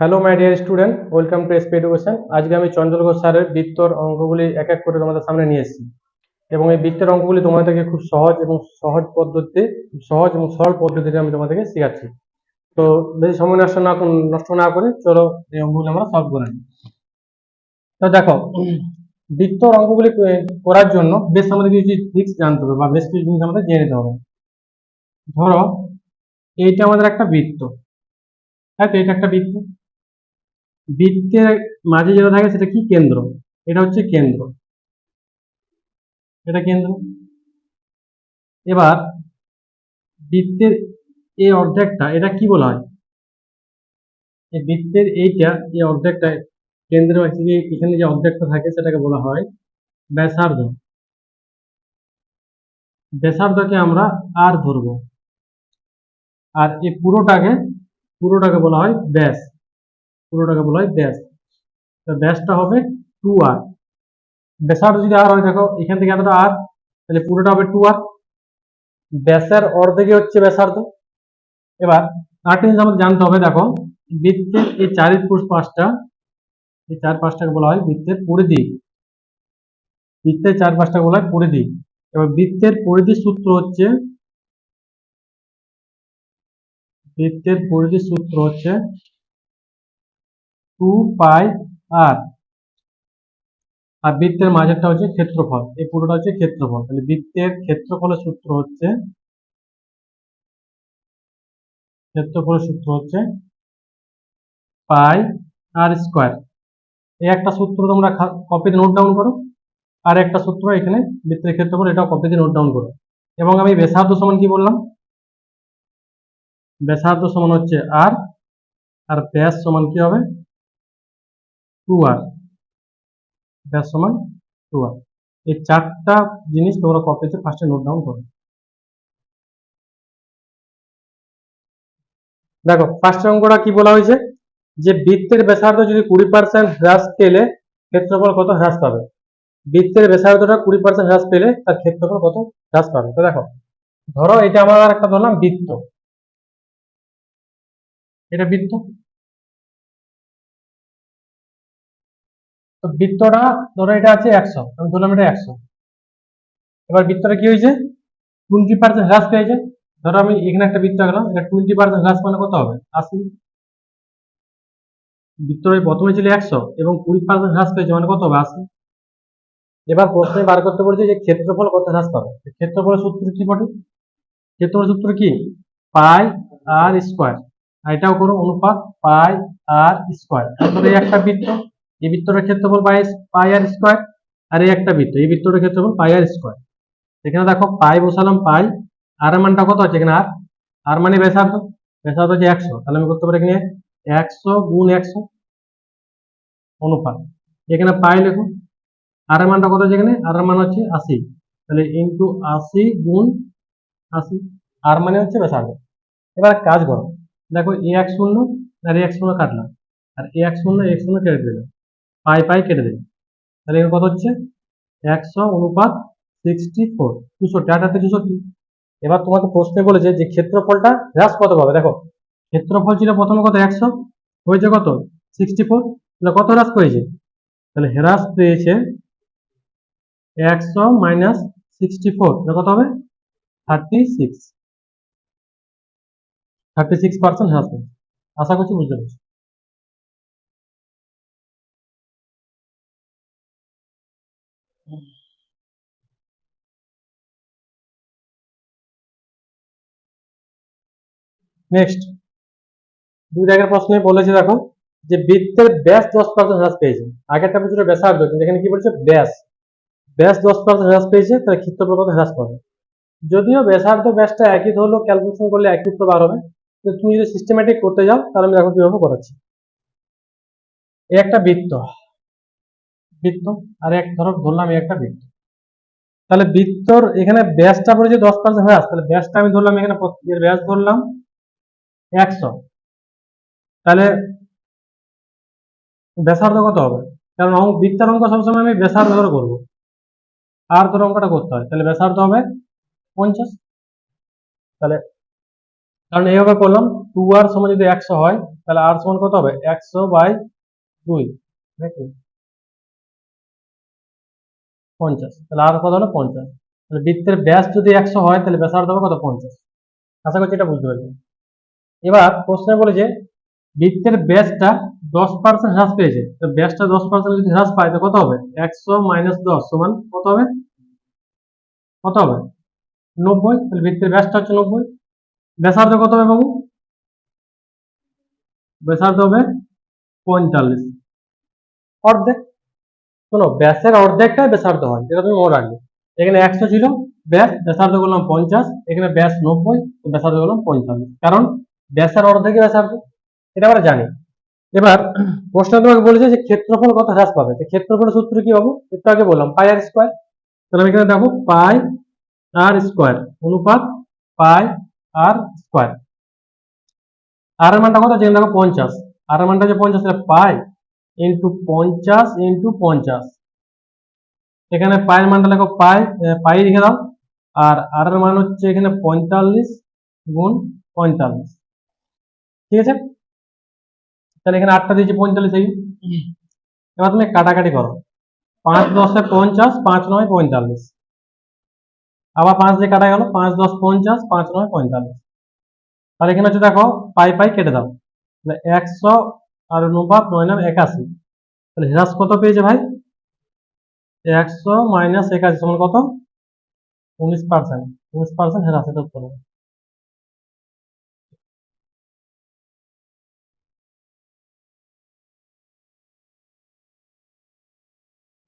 Hello my dear student welcome to S P education আজকে আমি ঘোষ স্যারের বৃত্তর অঙ্কগুলি এক এক করে তোমাদের সামনে নিয়ে এসেছি। এবং এই বৃত্তের অঙ্কগুলি তোমাদেরকে খুব সহজ এবং সহজ পদ্ধতিতে সহজ এবং সরল পদ্ধতিতে আমি তোমাদেরকে শেখাচ্ছি। তো বেশি সময় নষ্ট না নষ্ট না করে চলো এই অঙ্কগুলি আমরা সলভ করে নিই। তো দেখো, বৃত্তর অঙ্কগুলি করার জন্য বেশ আমাদের কিছু ট্রিক্স জানতে হবে বা বেশ কিছু জিনিস আমাদের জেনে নিতে হবে। ধরো, এইটা আমাদের একটা বৃত্ত। হ্যাঁ তো এটা একটা বৃত্ত। বৃত্তের মাঝে যেটা থাকে সেটা কি কেন্দ্র? এটা হচ্ছে কেন্দ্র। এটা কেন্দ্র। এবার বৃত্তের এই অর্ধেকটা, এটা কি বলা হয়? এই বৃত্তের এইটা, এই অর্ধেকটা কেন্দ্র এখানে যে অর্ধেকটা থাকে সেটাকে বলা হয় ব্যাসার্ধ। ব্যাসার্ধকে আমরা আর ধরবো। আর এই পুরোটাকে পুরোটাকে বলা হয় ব্যাস। পুরোটাকে বলা হয় ব্যাস তো ব্যাসটা হবে টু আর ব্যাসার্ধ যদি আর হয়, দেখো, এখান থেকে এতটা আর তাহলে পুরোটা হবে টু আর ব্যাসের অর্ধেকে হচ্ছে ব্যাসার্ধ। এবার আরেকটা জিনিস আমাদের জানতে হবে, দেখো, বৃত্তের এই চারিপুষ পাঁচটা এই চার পাঁচটাকে বলা হয় বৃত্তের পরিধি। বৃত্তের চার পাঁচটাকে বলা হয় পরিধি। এবার বৃত্তের পরিধি সূত্র হচ্ছে, বৃত্তের পরিধি সূত্র হচ্ছে টু পাই আর আর বৃত্তের মাঝেরটা হচ্ছে ক্ষেত্রফল। এই পুরোটা হচ্ছে ক্ষেত্রফল। তাহলে বৃত্তের ক্ষেত্রফলের সূত্র হচ্ছে, ক্ষেত্রফলের সূত্র হচ্ছে পাই আর স্কোয়ার এই একটা সূত্র তোমরা কপিতে নোট ডাউন করো। আর একটা সূত্র এখানে বৃত্তের ক্ষেত্রফল, এটাও কপিতে নোট ডাউন করো। এবং আমি ব্যাসার্ধ সমান কি বললাম? ব্যাসার্ধ সমান হচ্ছে আর আর ব্যাস সমান কি হবে? টু আর সমান টু আর এই চারটা জিনিস তোমরা কপিতে ফার্স্টে নোট ডাউন করো। দেখো ফার্স্ট অঙ্কটা কি বলা হয়েছে? যে বৃত্তের ব্যাসার্ধ যদি কুড়ি পার্সেন্ট হ্রাস পেলে ক্ষেত্রফল কত হ্রাস পাবে? বৃত্তের ব্যাসার্ধটা কুড়ি পার্সেন্ট হ্রাস পেলে তার ক্ষেত্রফল কত হ্রাস পাবে? তো দেখো, ধরো এটা আমার একটা ধরলাম বৃত্ত। এটা বৃত্ত? তো বৃত্তটা ধরো এটা আছে একশো, আমি ধরলাম এটা একশো। এবার বৃত্তটা কি হয়েছে? টোয়েন্টি পার্সেন্ট হ্রাস পেয়েছে। ধরো আমি এখানে একটা বৃত্ত আঁকলাম, এটা টোয়েন্টি পার্সেন্ট হ্রাস মানে কত হবে? আশি বৃত্তটা প্রথমে ছিল একশো এবং কুড়ি পার্সেন্ট হ্রাস পেয়েছে মানে কত হবে? আশি এবার প্রশ্নে বার করতে বলছে যে ক্ষেত্রফল কত হ্রাস পাবে? ক্ষেত্রফল সূত্র কি বটে? ক্ষেত্রফল সূত্র কি? Pi r square. আর এটাও করো অনুপাত পাই আর স্কোয়ার। তারপরে একটা বৃত্ত এই বৃত্তটার ক্ষেত্রফল পাই পাই আর স্কোয়ার আর এই একটা বৃত্ত, এই বৃত্তটার ক্ষেত্রফল পাই আর স্কোয়ার এখানে দেখো, পাই বসালাম পাই আর মানটা কত আছে এখানে আর আর মানে ব্যাসার্ধ ব্যাসার্ধ হচ্ছে একশো। তাহলে আমি করতে পারি এখানে একশো গুণ একশো অনুপাত। এখানে পাই লেখো আর মানটা কত আছে এখানে? আর মান হচ্ছে আশি। তাহলে ইন্টু আশি গুণ আশি আর মানে হচ্ছে ব্যাসার্ধ। এবার কাজ করো। দেখো এ এক শূন্য, আর এ এক শূন্য কাটলাম। আর এ এক শূন্য এক শূন্য কেটে দিলাম। পাই পাই কেটে দিলাম তাহলে এখানে কত হচ্ছে? একশো অনুপাত সিক্সটি ফোর আট হাতে চৌষট্টি এবার তোমাকে প্রশ্নে বলেছে যে ক্ষেত্রফলটা হ্রাস কত পাবে? দেখো, ক্ষেত্রফল ছিল প্রথমে কত? একশো। হয়েছে কত? সিক্সটি ফোর তাহলে কত হ্রাস পেয়েছে? তাহলে হ্রাস পেয়েছে একশো মাইনাস সিক্সটি ফোর কত হবে? Thirty six thirty six percent হ্রাস পেয়েছে। আশা করছি বুঝতে পেরেছি। নেক্সট দুই জায়গার প্রশ্নে বলেছে দেখো যে বৃত্তের ব্যাস দশ পার্সেন্ট হ্রাস পেয়েছে। আগেরটা বছর ব্যাসার্ধ, কিন্তু এখানে কি বলছে? ব্যাস। ব্যাস দশ পার্সেন্ট হ্রাস পেয়েছে, তাহলে কত হ্রাস পাবে। যদিও ব্যাসার্ধ ব্যাসটা একই ধরলেও ক্যালকুলেশন করলে একই উত্তর বার হবে। কিন্তু তুমি যদি সিস্টেমেটিক করতে যাও, তাহলে আমি দেখো কীভাবে করাচ্ছি। একটা বৃত্ত। বৃত্ত, আর এক ধরো, ধরলাম একটা বৃত্ত। তাহলে বৃত্তর এখানে ব্যাসটা পড়েছে দশ পার্সেন্ট হ্রাস, তাহলে ব্যাসটা আমি ধরলাম এখানে এর ব্যাস ধরলাম। একশো। তাহলে ব্যাসার্ধ কত হবে? কারণ অঙ্ক বৃত্তের অঙ্ক সবসময় আমি ব্যাসার্ধ ধরে করব। আর ধরে অঙ্কটা করতে হয়। তাহলে ব্যাসার্ধ হবে পঞ্চাশ। তাহলে কারণ এইভাবে করলাম টু আর সমান যদি একশো হয়, তাহলে আর সমান কত হবে? একশো বাই দুই, নাকি? পঞ্চাশ। তাহলে আর কত হলো? পঞ্চাশ। তাহলে বৃত্তের ব্যাস যদি একশো হয়, তাহলে ব্যাসার্ধ হবে কত? পঞ্চাশ। আশা করছি এটা বুঝতে পারবেন এবার প্রশ্নে বলেছে বৃত্তের ব্যাসটা দশ পার্সেন্ট হ্রাস পেয়েছে। তো ব্যাসটা দশ পার্সেন্ট যদি হ্রাস পায়, তো কত হবে? একশো মাইনাস দশ সমান কত হবে? কত হবে? নব্বই। তাহলে বৃত্তের ব্যাসটা হচ্ছে নব্বই। ব্যাসার্ধ কত হবে বাবু? ব্যাসার্ধ হবে পঁয়তাল্লিশ। অর্ধেক। শোনো, ব্যাসের অর্ধেকটাই ব্যাসার্ধ হয় এটা তুমি মনে রাখবে। এখানে একশো ছিল, ব্যাস, ব্যাসার্ধ করলাম পঞ্চাশ। এখানে ব্যাস নব্বই ব্যাসার্ধ করলাম পঁয়তাল্লিশ। কারণ ব্যাসের অর্ধেকই ব্যাসার্ধ এটা আমরা জানি। এবার প্রশ্ন তোমাকে বলেছে যে ক্ষেত্রফল কত হ্রাস পাবে? তো ক্ষেত্রফলের সূত্র কি পাবো একটু আগে বললাম, পাই আর স্কোয়ার। তাহলে আমি এখানে দেখো, পাই আর স্কোয়ার, অনুপাত পাই আর স্কোয়ার। আর মানটা কত যেখানে দেখো পঞ্চাশ। আর মানটা যে পঞ্চাশ পাই ইন্টু পঞ্চাশ ইন্টু পঞ্চাশ। এখানে পায়ের মানটা লেখো পাই পাই লিখে দাও। আর আর মান হচ্ছে এখানে পঁয়তাল্লিশ গুণ পঁয়তাল্লিশ। ঠিক আছে? তাহলে এখানে আটটা দিয়েছি, পঁয়তাল্লিশ এই। এবার তুমি কাটাকাটি করো। পাঁচ দশে পঞ্চাশ, পাঁচ নয় পঁয়তাল্লিশ। আবার পাঁচ দিয়ে কাটা গেল পাঁচ দশ পঞ্চাশ, পাঁচ নয় পঁয়তাল্লিশ। তাহলে এখানে হচ্ছে দেখো, পাই পাই কেটে দাও। তাহলে একশো আর অনুপাত নয় নাম একাশি। তাহলে হ্রাস কত পেয়েছে ভাই? একশো মাইনাস একাশি, সমান কত? উনিশ পার্সেন্ট উনিশ পার্সেন্ট হ্রাস এটা উত্তর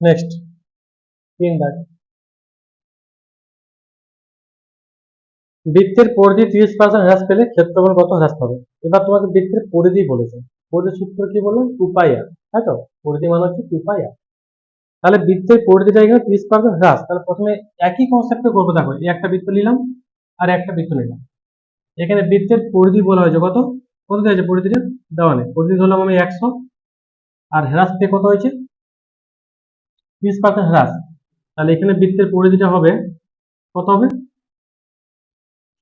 নেক্সট তিন দাগ। বৃত্তের পরিধি তিরিশ পার্সেন্ট হ্রাস পেলে ক্ষেত্রফল কত হ্রাস পাবে? এবার তোমাকে বৃত্তের পরিধি বলেছে। পরিধির সূত্র কি বললাম আর তাই তো? পরিধি মানে হচ্ছে আর তাহলে বৃত্তের পরিধিটা এখানে তিরিশ পার্সেন্ট হ্রাস। তাহলে প্রথমে একই কনসেপ্টে করব। দেখো একটা বৃত্ত নিলাম আর একটা বৃত্ত নিলাম। এখানে বৃত্তের পরিধি বলা হয়েছে কত? কত দিয়েছে পরিধিটা দেওয়া নেই। পরিধি ধরলাম আমি একশো। আর হ্রাস পেয়ে কত হয়েছে? তিরিশ পার্সেন্ট হ্রাস। তাহলে এখানে বৃত্তের পরিধিটা হবে কত হবে?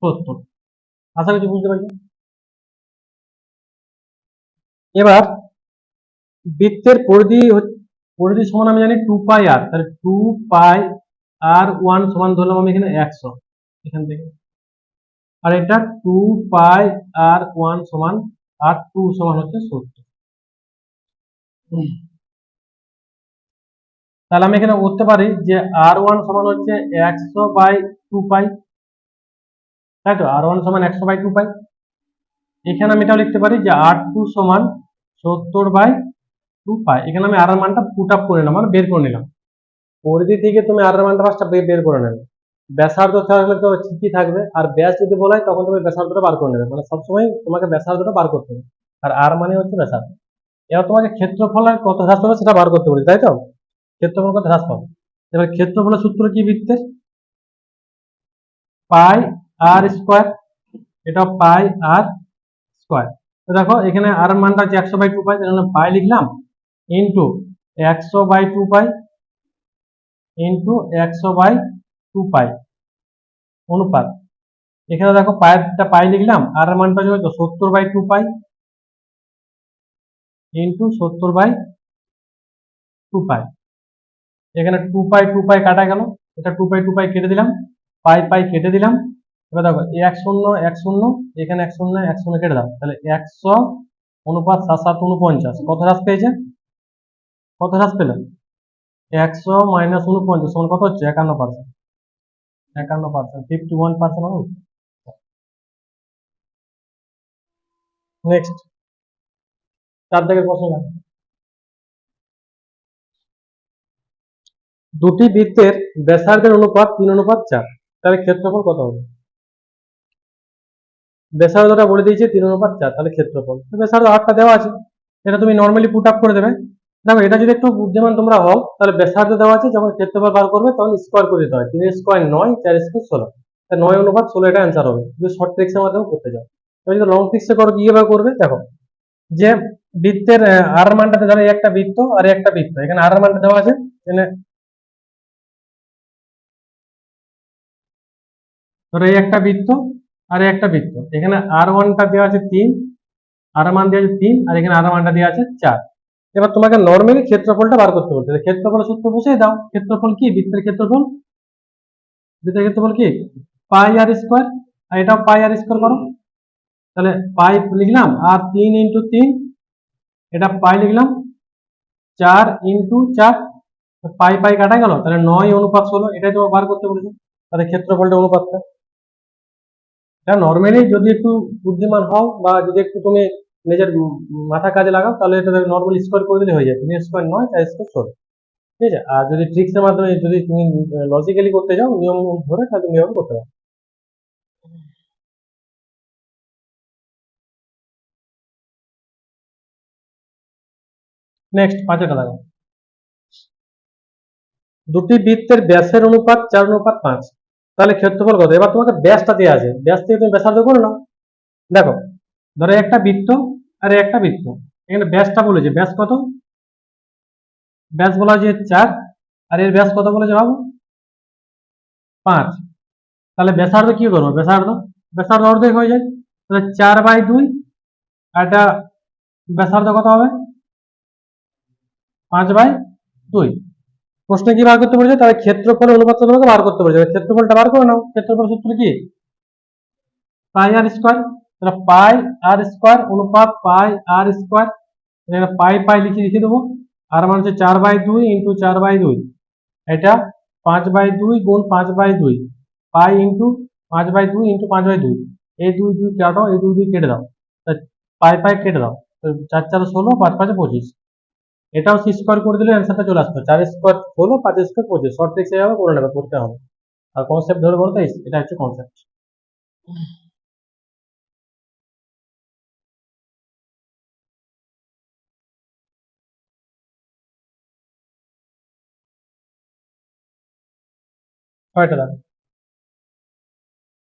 সত্তর। আশা করছি বুঝতে পারছি এবার বৃত্তের পরিধি পরিধি সমান আমি জানি টু পাই আর তাহলে টু পাই আর ওয়ান সমান ধরলাম আমি এখানে একশো এখান থেকে। আর এটা টু পাই আর ওয়ান সমান আর টু সমান হচ্ছে সত্তর। তাহলে আমি এখানে করতে পারি যে আর ওয়ান সমান হচ্ছে একশো বাই টু পাই, তাই তো? আর ওয়ান সমান একশো বাই টু পাই। এখানে আমি এটাও লিখতে পারি যে আর টু সমান সত্তর বাই টু পাই। এখানে আমি আর মানটা পুট আপ করে নিলাম মানে বের করে নিলাম। পরিধি থেকে তুমি আর মানটা ফার্স্টটা বের করে নেবে। ব্যাসার্ধ থাকলে তো ঠিকই থাকবে, আর ব্যাস যদি বলা হয় তখন তুমি ব্যাসার্ধটা বার করে নেবে। মানে সবসময় তোমাকে ব্যাসার্ধটা বার করতে হবে। আর আর মানে হচ্ছে ব্যাসার্ধ। এবার তোমাকে ক্ষেত্রফলের কত হ্রাস হবে সেটা বার করতে বলি, তাই তো? ক্ষেত্রফল কত? হ্রাস পাবে। এবার ক্ষেত্রফলের সূত্র কি বৃত্তের? Pi r square. এটা পাই আর স্কোয়ার। তো দেখো, এখানে আর মানটা হচ্ছে একশো বাই টু পাই, তাহলে পাই লিখলাম ইন্টু একশো বাই টু পাই ইন্টু একশো বাই টু পাই অনুপাত। এখানে দেখো পায়েরটা পাই লিখলাম আর মানটা হচ্ছে সত্তর বাই টু পাই ইন্টু সত্তর বাই টু পাই। এখানে টু পাই টু পাই কাটা গেল। এটা টু পাই টু পাই কেটে দিলাম। পাই পাই কেটে দিলাম। এবার দেখো এক শূন্য এক শূন্য, এখানে এক শূন্য এক শূন্য কেটে দাও। তাহলে একশো অনুপাত সাত সাত উনপঞ্চাশ কত হ্রাস পেয়েছে? কত হ্রাস পেলেন একশো মাইনাস উনপঞ্চাশ সমান কত হচ্ছে? একান্ন পার্সেন্ট একান্ন পার্সেন্ট ফিফটি ওয়ান পার্সেন্ট হবে নেক্সট চার দিকের প্রশ্ন দুটি বৃত্তের ব্যাসার্ধের অনুপাত তিন অনুপাত চার। তাহলে ক্ষেত্রফল কত হবে? ব্যাসার্ধটা বলে দিয়েছে তিন অনুপাত চার, তাহলে ক্ষেত্রফল। ব্যাসার্ধ আটটা দেওয়া আছে, এটা তুমি নর্মালি পুট আপ করে দেবে। দেখো, এটা যদি একটু বুদ্ধিমান তোমরা হও, তাহলে ব্যাসার্ধ দেওয়া আছে, যখন ক্ষেত্রফল বার করবে, তখন স্কোয়ার করে দিতে হয়। তিন স্কোয়ার নয়, চার স্কোয়ার ষোলো। নয় অনুপাত ষোলো, এটা অ্যান্সার হবে। যদি শর্ট ট্রিক্সের মাধ্যমে করতে যাও। তুমি যদি লং ট্রিক্সে করো কীভাবে করবে? দেখো, যে বৃত্তের আর মানটা ধরো একটা বৃত্ত আর একটা বৃত্ত। এখানে আর মানটা দেওয়া আছে, এখানে ধরো এই একটা বৃত্ত আর একটা বৃত্ত। এখানে আর ওয়ানটা দেওয়া আছে তিন আর মান দেওয়া আছে তিন, আর এখানে আর মানটা দেওয়া আছে চার। এবার তোমাকে নর্মালি ক্ষেত্রফলটা বার করতে বলতে। ক্ষেত্রফল সূত্র বসিয়ে দাও। ক্ষেত্রফল কি? বৃত্তের ক্ষেত্রফল? বৃত্তের ক্ষেত্রফল কি? পাই আর স্কোয়ার আর এটাও পাই আর স্কোয়ার করো। তাহলে পাই লিখলাম আর তিন ইন্টু তিন, এটা পাই লিখলাম। চার ইন্টু চার, পাই পাই কাটা গেল। তাহলে নয় অনুপাত ষোলো, এটাই তোমার বার করতে বলেছে। তাহলে ক্ষেত্রফলটা অনুপাতটা। এটা নর্মালি যদি একটু বুদ্ধিমান হও বা যদি একটু তুমি নিজের মাথা কাজে লাগাও, তাহলে এটা নর্মাল স্কোয়ার করে দিলে হয়ে যায়। তিনের স্কোয়ার নয় চার স্কোয়ার ষোলো। ঠিক আছে? আর যদি ট্রিক্সের মাধ্যমে যদি তুমি লজিক্যালি করতে যাও, নিয়ম ধরে তাহলে তুমি এভাবে করতে পারো। নেক্সট পাঁচেরটা দেখো দুটি বৃত্তের ব্যাসের অনুপাত, চার অনুপাত, পাঁচ। তাহলে ক্ষেত্রফল কত? এবার তোমাকে ব্যাসটা দেওয়া আছে। ব্যাস থেকে তুমি ব্যাসার্ধ করো না। দেখো, ধরো একটা বৃত্ত আর একটা বৃত্ত। এখানে ব্যাসটা বলেছে, ব্যাস কত? ব্যাস বলা যে চার, আর এর ব্যাস কত বলেছে ভাবো পাঁচ। তাহলে ব্যাসার্ধ কি করব? ব্যাসার্ধ? ব্যাসার্ধ অর্ধেক হয়ে যায়। তাহলে চার বাই দুই, আর এটা ব্যাসার্ধ কত হবে? পাঁচ বাই দুই। প্রশ্নে কি বার করতে বলেছে? তাহলে ক্ষেত্রফলের অনুপাত তোমাকে বার করতে বলেছে। ক্ষেত্রফলটা বার করে নাও। ক্ষেত্রফল সূত্র কি? Pi r square. তাহলে পাই আর স্কোয়ার অনুপাত পাই আর স্কোয়ার। পাই পাই লিখে লিখে দেবো। আর মানে হচ্ছে চার বাই দুই ইন্টু চার বাই দুই। এটা পাঁচ বাই দুই গুণ পাঁচ বাই দুই। পাই ইন্টু পাঁচ বাই দুই ইন্টু পাঁচ বাই দুই। এই দুই দুই কাটো এই দুই দুই কেটে দাও। পাই পাই কেটে দাও। চার চার ষোলো, পাঁচ পাঁচে পঁচিশ। এটাও সি স্কোয়ার করে দিলে অ্যান্সারটা চলে আসবে। চার স্কোয়ার ষোলো পাঁচ স্কোয়ার পঁচিশ শর্ট ট্রিক্স এইভাবে করে নেবে, করতে হবে। আর কনসেপ্ট ধরে বলতে এটা হচ্ছে কনসেপ্ট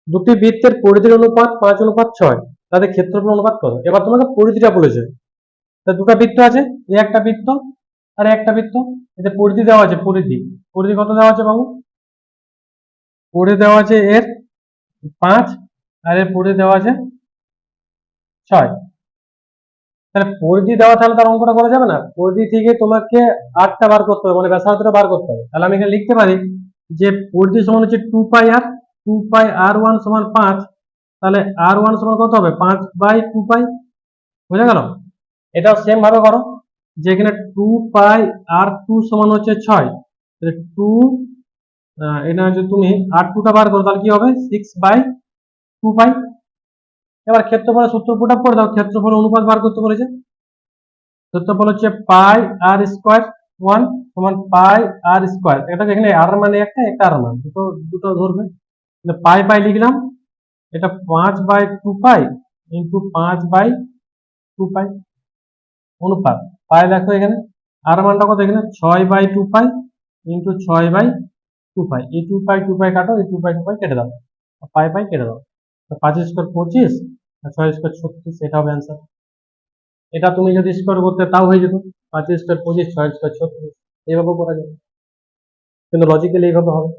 দুটি বৃত্তের পরিধির অনুপাত পাঁচ, অনুপাত ছয়। তাদের ক্ষেত্রফল অনুপাত কত? এবার তোমাকে পরিধিটা বলেছে। দুটো বৃত্ত আছে, এ একটা বৃত্ত আর একটা বৃত্ত। এতে পরিধি দেওয়া আছে, পরিধি। পরিধি কত দেওয়া আছে বাবু? পরিধি দেওয়া আছে এর পাঁচ আর এর পরিধি দেওয়া আছে ছয়। তাহলে পরিধি দেওয়া তাহলে তার অঙ্কটা করা যাবে না? পরিধি থেকে তোমাকে আটটা বার করতে হবে মানে ব্যাসার্ধটা বার করতে হবে। তাহলে আমি এখানে লিখতে পারি যে পরিধি সমান হচ্ছে two pi r two pi r one সমান পাঁচ। তাহলে আর ওয়ান সমান কত হবে? পাঁচ বাই টু পাই বুঝা গেল? এটাও সেম ভাবে করো, যে এখানে টু পাই আর টু সমান হচ্ছে ছয়। তাহলে টু এটা হচ্ছে তুমি আর টুটা বার করো, তাহলে কি হবে? সিক্স বাই টু পাই এবার ক্ষেত্রফলের সূত্র পুট আপ করে দাও, ক্ষেত্রফল অনুপাত বার করতে বলেছে। ক্ষেত্রফল হচ্ছে পাই আর স্কোয়ার ওয়ান সমান পাই আর স্কোয়ার এটা এখানে আর মানে একটা একটা আর মান। দুটো দুটো ধরবে। পাই পাই লিখলাম। এটা পাঁচ বাই টু পাই ইন্টু পাঁচ বাই টু পাই অনুপাত। পাই দেখো এখানে। আর মানটা কত এখানে? ছয় বাই টু পাই ইন্টু ছয় বাই টু পাই। এই টু পাই টু পাই কাটো, এই টু পাই টু পাই কেটে দাও। পাই পাই কেটে দাও। পাঁচ স্কোয়ার পঁচিশ আর ছয় স্কোয়ার ছত্রিশ এটা হবে অ্যান্সার এটা তুমি যদি স্কোয়ার করতে তাও হয়ে যেত। পাঁচ স্কোয়ার পঁচিশ, ছয় স্কোয়ার ছত্রিশ, এইভাবে করা যাবে কিন্তু লজিক্যালি এইভাবে হবে।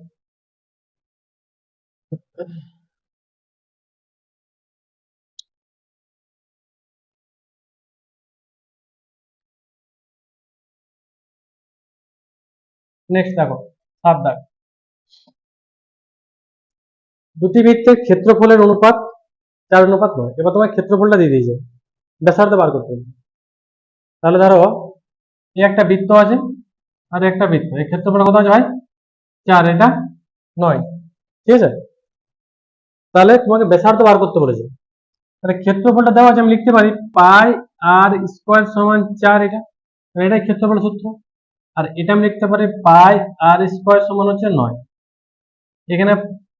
নেক্সট দেখো, সাত দাগ। দুটি বৃত্তের ক্ষেত্রফলের অনুপাত চার অনুপাত নয়। এবার তোমার ক্ষেত্রফলটা দিয়ে দিয়েছে ব্যাসার্ধ বার করতে হবে। তাহলে ধরো এই একটা বৃত্ত আছে আর একটা বৃত্ত। এই ক্ষেত্রফল কত আছে ভাই? চার, এটা নয়। ঠিক আছে? তাহলে তোমাকে ব্যাসার্ধ বার করতে বলেছে। তাহলে ক্ষেত্রফলটা দেওয়া আছে, আমি লিখতে পারি পাই আর স্কোয়ার সমান চার, এটা। এটাই ক্ষেত্রফল সূত্র। আর এটা আমি লিখতে পারি পাই আর স্কোয়ার সমান হচ্ছে নয়। এখানে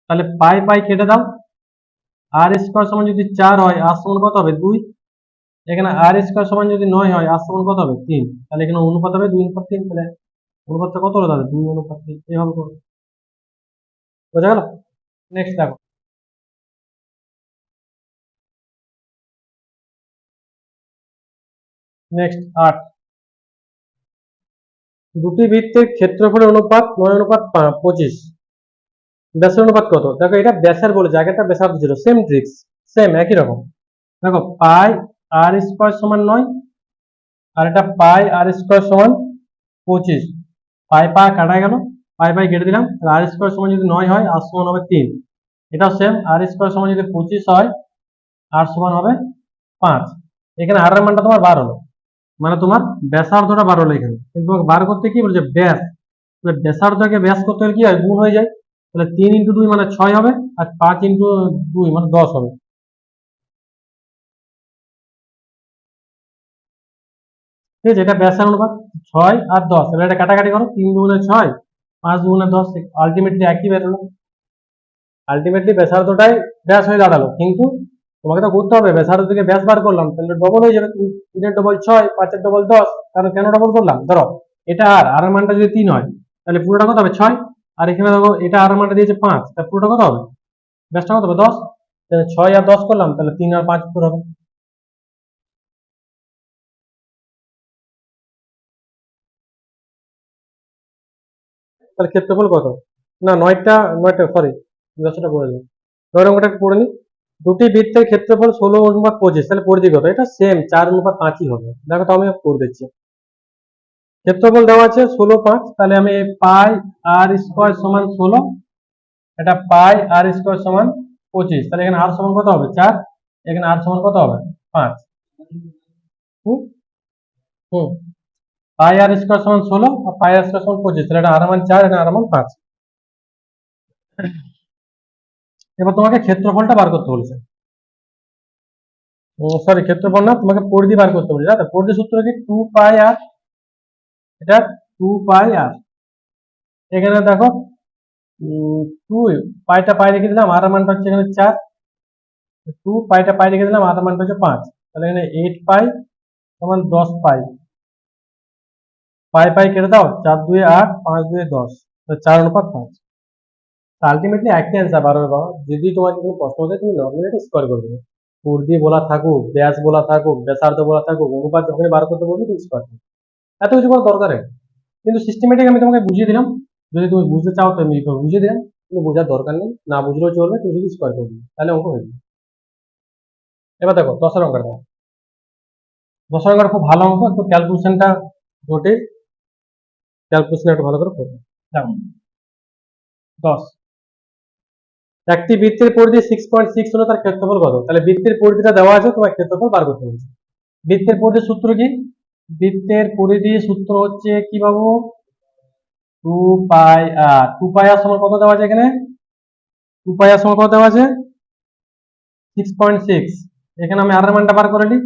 তাহলে পাই পাই কেটে দাও। আর স্কোয়ার সমান যদি চার হয়, আর সমান কত হবে? দুই। এখানে আর স্কোয়ার সমান যদি নয় হয়, আর সমান কত হবে? তিন। তাহলে এখানে অনুপাত হবে দুই অনুপাত তিন। তাহলে অনুপাতটা কত হলো দুই অনুপাত তিন। এভাবে করো। বোঝা গেল? নেক্সট দেখো। নেক্সট আট। দুটি বৃত্তের ক্ষেত্রফলের অনুপাত নয় অনুপাত পঁচিশ। ব্যাসের অনুপাত কত? দেখো, এটা ব্যাসের বলে জায়গাটা ব্যাসার্ধ ছিল সেম ট্রিক্স সেম একই রকম। দেখো, পাই আর স্কোয়ার সমান নয়, আর এটা পাই আর স্কোয়ার সমান পঁচিশ। পাই, পা কাটা গেল, পাই পাই কেটে দিলাম আর স্কোয়ার সমান যদি নয় হয়, আর সমান হবে তিন। এটাও সেম আর স্কোয়ার সমান যদি পঁচিশ হয়, আর সমান হবে পাঁচ। এখানে আর মানটা তোমার বার হলো। মানে তোমার ব্যাসার্ধটা বার হলো এখানে। কিন্তু বার করতে কি বলছে? ব্যাস। তাহলে ব্যাসার্ধকে ব্যাস করতে হলে কি হয়? গুণ হয়ে যায়। তাহলে তিন ইন্টু দুই মানে ছয় হবে আর পাঁচ ইন্টু দুই মানে দশ হবে। ঠিক আছে, এটা ব্যাসের অনুপাত। ছয় আর দশ। এবার এটা কাটাকাটি করো। তিন দুগুণে ছয়, পাঁচ দুগুণে দশ আলটিমেটলি একই বেরোলো আলটিমেটলি ব্যাসার্ধটাই ব্যাস হয়ে দাঁড়াল। কিন্তু তোমাকে তো করতে হবে ব্যাসার্ধ থেকে ব্যাস বার করলাম, তাহলে ডবল হয়ে যাবে। তিন- তিনের ডবল ছয়, পাঁচের ডবল দশ, কারণ কেন ডবল করলাম? ধরো, এটা আর আর মানটা যদি তিন হয়, তাহলে পুরোটা কত হবে? ছয়। আর এখানে দেখো, এটা আর মানটা দিয়েছে পাঁচ তাহলে পুরোটা কত হবে? ব্যাসটা কত হবে? দশ। তাহলে ছয় আর দশ করলাম, তাহলে তিন আর পাঁচ পুরো হবে। তাহলে ক্ষেত্রফল কত? না, নয়টা নয়টা সরি দশটা করে দেবো নয় একটু পড়ে নি দুটি বৃত্তের ক্ষেত্রফল ষোলো অনুপাত পঁচিশ, তাহলে পরিধি কত? এটা সেম চার অনুপাত পাঁচই হবে। দেখো তো আমি করে দিচ্ছি। ক্ষেত্রফল দেওয়া আছে ষোলো পাঁচ, তাহলে আমি পাই আর স্কোয়ার সমান ষোলো, এটা পাই আর স্কোয়ার সমান পঁচিশ, তাহলে এখানে আর সমান কত হবে? চার, এখানে আর সমান কত হবে? পাঁচ। হুম? হুম। পাই আর স্কোয়ার সমান ষোলো, আর পাই আর স্কোয়ার সমান পঁচিশ, তাহলে এটা আর মান চার এটা আর মান পাঁচ। এবার তোমাকে ক্ষেত্রফলটা বার করতে বলেছে। সরি ক্ষেত্রফল না, তোমাকে পরিধি বার করতে বলেছে। তো? পরিধি সূত্র কি? টু পাই আর এটা টু পাই আর এখানে দেখো টু পাইটা পাই রেখে দিলাম আর মানটা হচ্ছে এখানে চার। টু পাইটা পাই রেখে দিলাম আর মানটা হচ্ছে পাঁচ। তাহলে এখানে এইট পাই সমান দশ পাই পাই পাই কেটে দাও, চার দুয়ে আট, পাঁচ দুয়ে দশ। চার অনুপাত পাঁচ। আলটিমেটলি একই অ্যান্সার বার বাবা, যদি তোমার কোনো প্রশ্ন হতে তুমি নর্মালি স্কোয়ার করে দেবে। পূর্দি বলা থাকুক, ব্যাস বলা থাকুক, ব্যাসার্ধ বলা থাকুক, অনুপাত যখনই বার করতে বলবে, তুমি স্কোয়ার করবে। এত কিছু করার দরকার নেই। কিন্তু সিস্টেমেটিক আমি তোমাকে বুঝিয়ে দিলাম। যদি তুমি বুঝতে চাও তো আমি বুঝিয়ে দিলাম। কিন্তু বোঝার দরকার নেই। না বুঝলেও চলবে, তুমি যদি স্কোয়ার করে দিবে তাহলে অঙ্ক হয়ে যাবে। এবার দেখো, দশের অঙ্কটা দেখো। দশের খুব ভালো অঙ্ক, একটু ক্যালকুলেশনটা জটিল। ক্যালকুলেশন একটু ভালো করে করবে দশ। একটি বৃত্তের পরিধি সিক্স পয়েন্ট সিক্স হলো তার ক্ষেত্রফল কত? তাহলে বৃত্তের পরিধিটা দেওয়া আছে, তোমার ক্ষেত্রফল বার করতে বলছে। বৃত্তের পরিধির সূত্র কি? বৃত্তের পরিধি সূত্র হচ্ছে কি বাবু? টু পাই আর টু পাই আর সমান কত দেওয়া আছে এখানে? টু পাই আর সমান কত দেওয়া আছে? সিক্স পয়েন্ট সিক্স এখানে আমি আর মানটা বার করে নিই।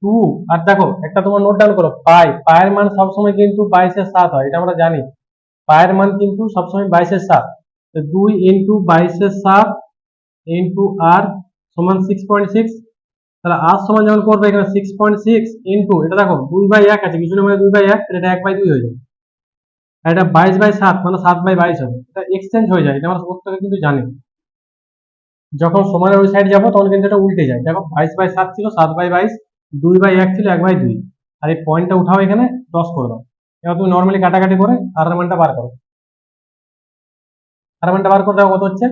টু আর দেখো, একটা তোমার নোট ডাউন করো পাই পায়ের মান সবসময় কিন্তু বাইশের সাত হয়, এটা আমরা জানি। পায়ের মান কিন্তু সবসময় বাইশের সাত। দুই ইন্টু বাইশের সাত ইন্টু আর সমান সিক্স পয়েন্ট সিক্স তাহলে আর সমান যেমন করবে এখানে সিক্স পয়েন্ট সিক্স ইন্টু এটা দেখো দুই বাই এক আছে কিছু না মানে দুই বাই এক এটা এক বাই দুই হয়ে যাবে। আর এটা বাইশ বাই সাত মানে সাত বাই বাইশ হবে। এটা এক্সচেঞ্জ হয়ে যায়, এটা আমরা প্রত্যেকে কিন্তু জানি। যখন সমানের ওই সাইড যাব, তখন কিন্তু এটা উল্টে যায়। দেখো বাইশ বাই সাত ছিল সাত বাই বাইশ, দুই বাই এক ছিল এক বাই দুই। আর এই পয়েন্টটা উঠাও এখানে দশ করে দাও। এবার তুমি নর্মালি কাটাকাটি করে আর মানটা বার করো। আর এর মানটা বার করে কত হচ্ছে?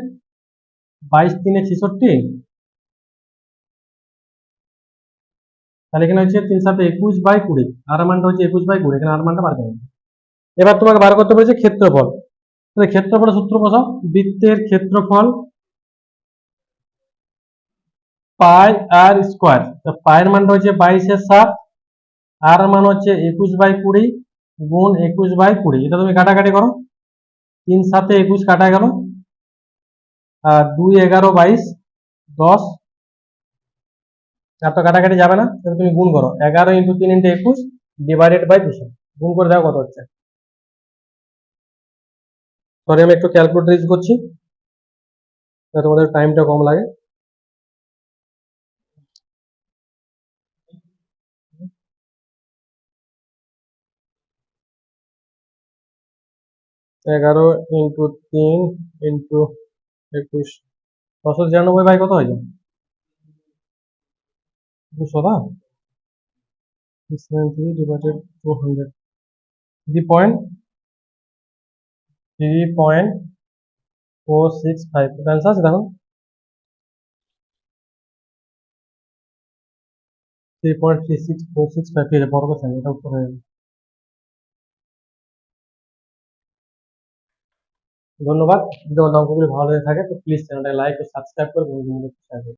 বাইশ তিনে ছেষট্টি। তাহলে এখানে হচ্ছে তিন সাথে একুশ বাই কুড়ি। আর মানটা হচ্ছে একুশ বাই কুড়ি, এখানে আর এর মানটা বার করো এবার তোমাকে বার করতে বলেছে ক্ষেত্রফল। তাহলে ক্ষেত্রফলের সূত্র বসাও। বৃত্তের ক্ষেত্রফল পাই আর স্কোয়ার। পায়ের মানটা হচ্ছে বাইশের সাত, আর মান হচ্ছে একুশ বাই কুড়ি, গুণ একুশ বাই কুড়ি। এটা তুমি কাটাকাটি করো। তিন সাথে একুশ কাটা গেল। আর দুই এগারো বাইশ দশ। আর তো কাটাকাটি যাবে না, তাহলে তুমি গুণ করো। এগারো ইন্টু তিন ইন্টু একুশ ডিভাইডেড বাই দুশো। গুণ করে দাও কত হচ্ছে। সরি আমি একটু ক্যালকুলেট ইউজ করছি তোমাদের টাইমটা কম লাগে। এগারো ইন্টু তিন ইন্টু একুশ। ছশো ছিয়ানব্বই বাই কত হয়ে যায় দুশো না? Three divided two hundred three point three point four six five answer আছে দেখুন three point three six four six five বড় কথা এটা উত্তর হয়ে যাবে। ধন্যবাদ যদি আমার অঙ্কগুলি ভালো লেগে থাকে, তো প্লিজ চ্যানেলটা লাইক ও সাবস্ক্রাইব করে বন্ধুদের মধ্যে share করুন।